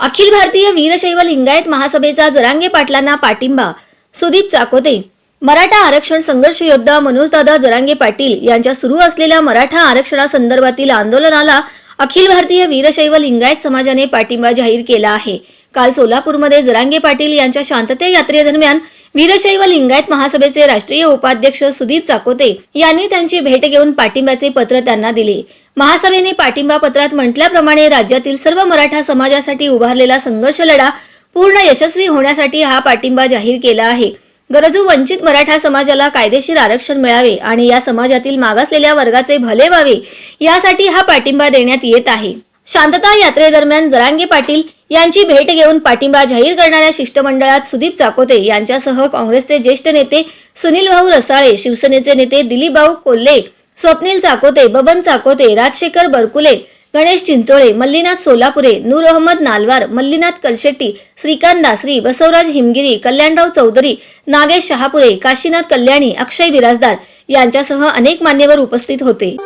अखिल भारतीय वीरशैव लिंगायत महासभेचा जरांगे पाटलांना पाठिंबा सुदीप चाकोते. मराठा आरक्षण संघर्ष योद्धा मनोजदादा जरांगे पाटील यांच्या सुरू असलेल्या मराठा आरक्षणासंदर्भातील आंदोलनाला अखिल भारतीय वीरशैव लिंगायत समाजाने पाठिंबा जाहीर केला आहे. काल सोलापूरमध्ये जरांगे पाटील यांच्या शांतते यात्रेदरम्यान वीरशैव लिंगायत महासभेचे राष्ट्रीय उपाध्यक्ष सुदीप चाकोते यांनी त्यांची भेट घेऊन पाठिंब्याचे पत्र त्यांना दिले. महासभेने पाठिंबा पत्रात म्हटल्याप्रमाणे राज्यातील सर्व मराठा समाजासाठी उभारलेला संघर्ष लढा पूर्ण यशस्वी होण्यासाठी हा पाठिंबा जाहीर केला आहे. गरजू वंचित मराठा समाजाला कायदेशीर आरक्षण मिळावे आणि या समाजातील मागासलेल्या वर्गाचे भले व्हावे यासाठी हा पाठिंबा देण्यात येत आहे. शांतता यात्रेदरम्यान जरांगे पाटील यांची भेट घेऊन पाठिंबा जाहीर करणाऱ्या शिष्टमंडळात सुदीप चाकोते यांच्यासह काँग्रेसचे ज्येष्ठ नेते सुनील भाऊ रसाळे शिवसेनेचे नेते दिलीप भाऊ कोल्हे स्वप्नील चाकोते बबन चाकोते राजशेखर बरकुले गणेश चिंचोळे मल्लीनाथ सोलापुरे नूर अहमद नालवार मल्लीनाथ कलशेट्टी श्रीकांत दासरी बसवराज हिमगिरी कल्याणराव चौधरी नागेश शहापुरे काशीनाथ कल्याणी अक्षय बिराजदार यांच्यासह अनेक मान्यवर उपस्थित होते.